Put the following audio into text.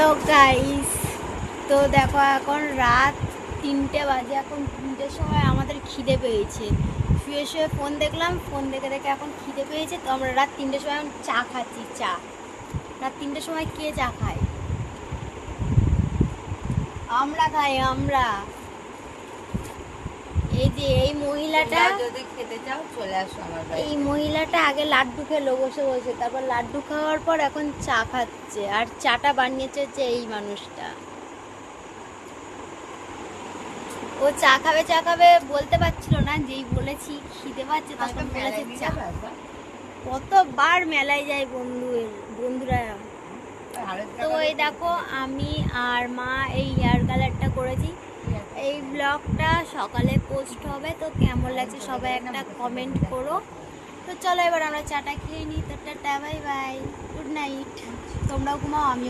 Hello guys. তো দেখো এখন রাত তিনটে বাজে, এখন তিনটের সময় আমাদের খিদে পেয়েছে। শুয়ে শুয়ে ফোন দেখলাম ফোন দেখে দেখে এখন খিদে পেয়েছে, তো আমরা রাত তিনটের সময় এখন চা খাচ্ছি, চা। রাত তিনটের সময় কে চা খায়? আমরা খাই, আমরা। এই যে, এই মহিলাটা যদি খেতে চাও চলে আসো আমার বাড়ি এই মহিলাটা আগে লাড্ডু খেলো বসে বসে তারপর লাড্ডু খাওয়ার পর এখন চা খাচ্ছে আর চাটা বানিয়েছে হচ্ছে এই মানুষটা। ও চা খাবে চা খাবে বলতে পারছিল না যেই বলেছি খিদে পাচ্ছে তখন বলেছে চা। কতবার মেলায় যায় বন্ধু বন্ধুরা তো এই দেখো আমি আর মা এই হেয়ার কালারটা করেছি। ব্লগটা সকালে পোস্ট হবে, তো কেমন লাগছে সবাই একটা কমেন্ট করো। তো চলো এবার আমরা চাটা খেয়ে নিই, তো tata bye bye good night তোমরাও ঘুমাও, আমিও